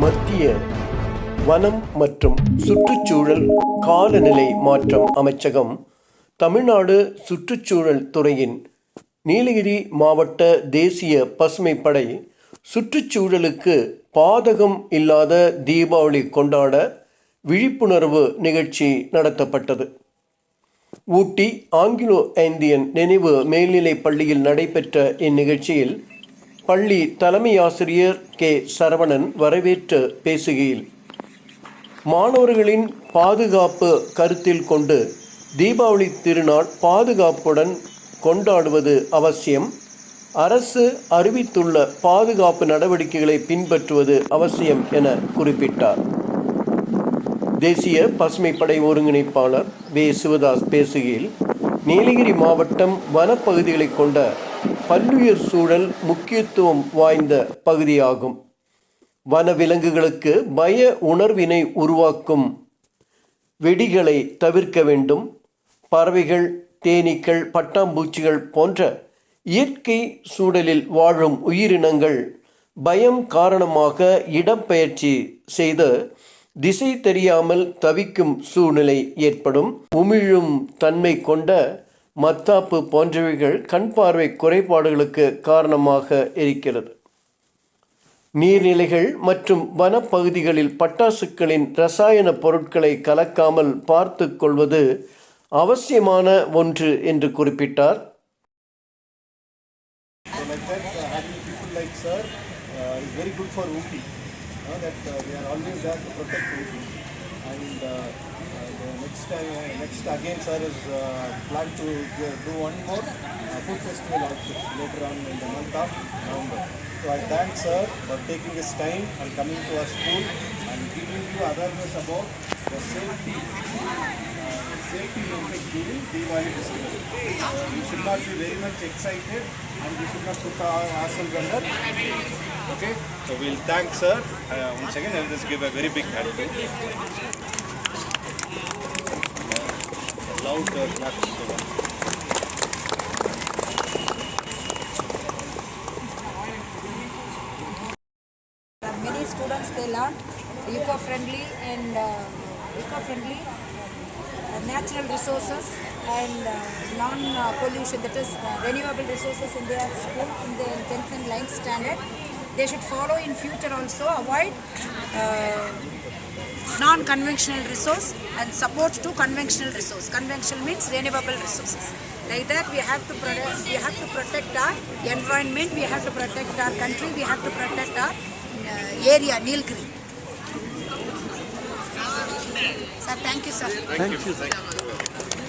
மத்திய வனம் மற்றும் சுற்றுச்சூழல் காலநிலை மாற்றம் அமைச்சகம் தமிழ்நாடு சுற்றுச்சூழல் துறையின் நீலகிரி மாவட்ட தேசிய பசுமை படை சுற்றுச்சூழலுக்கு பாதகம் இல்லாத தீபாவளி கொண்டாட விழிப்புணர்வு நிகழ்ச்சி நடத்தப்பட்டது. ஊட்டி ஆங்கிலோ இந்தியன் நினைவு மேல்நிலைப் பள்ளியில் நடைபெற்ற இந்நிகழ்ச்சியில் பள்ளி தலைமை ஆசிரியர் கே. சரவணன் வரவேற்று பேசுகையில் மாணவர்களின் பாதுகாப்பு கருத்தில் கொண்டு தீபாவளி திருநாள் பாதுகாப்புடன் கொண்டாடுவது அவசியம். அரசு அறிவித்துள்ள பாதுகாப்பு நடவடிக்கைகளை பின்பற்றுவது அவசியம் என குறிப்பிட்டார். தேசிய பசுமைப்படை ஒருங்கிணைப்பாளர் வே. சிவதாஸ் பேசுகையில் நீலகிரி மாவட்டம் வனப்பகுதிகளை கொண்ட பல்லுயிர் சூழல் முக்கியத்துவம் வாய்ந்த பகுதியாகும். வனவிலங்குகளுக்கு பய உணர்வினை உருவாக்கும் வெடிகளை தவிர்க்க வேண்டும். பறவைகள் தேனீக்கள் பட்டாம்பூச்சிகள் போன்ற இயற்கை சூழலில் வாழும் உயிரினங்கள் பயம் காரணமாக இடப்பெயர்ச்சி செய்து திசை தெரியாமல் தவிக்கும் சூழ்நிலை ஏற்படும். உமிழும் தன்மை கொண்ட மத்தாப்பு போன்றவைகள் கண் பார்வை குறைபாடுகளுக்கு காரணமாக இருக்கிறது நீர்நிலைகள் மற்றும் வனப்பகுதிகளில் பட்டாசுகளின் ரசாயன பொருட்களை கலக்காமல் பார்த்து கொள்வது அவசியமான ஒன்று என்று குறிப்பிட்டார் very good for Ooty. Uh, that uh, they are always there to protect Ooty. And uh, next time, uh, next again, sir is uh, planned to uh, do one more uh, food festival also later on in the month of November. So I thank sir for taking his time and coming to our school and giving you awareness about the safety safety measures during Diwali festival. Uh, we should not be very much excited and we should not put our ourselves under. Okay, so we'll thank sir. Uh, once again, I'll just give a very big hand to many students they learn eco-friendly and uh, eco-friendly uh, natural resources and uh, non-pollution that is uh, renewable resources in their school in the 10th and 9th standard. They should follow in future also avoid uh, non-conventional resource and support to conventional resource conventional means renewable resources like that we have to protect we have to protect our environment we have to protect our country we have to protect our uh, area nilgiri sir thank you sir Thank you. Thank you.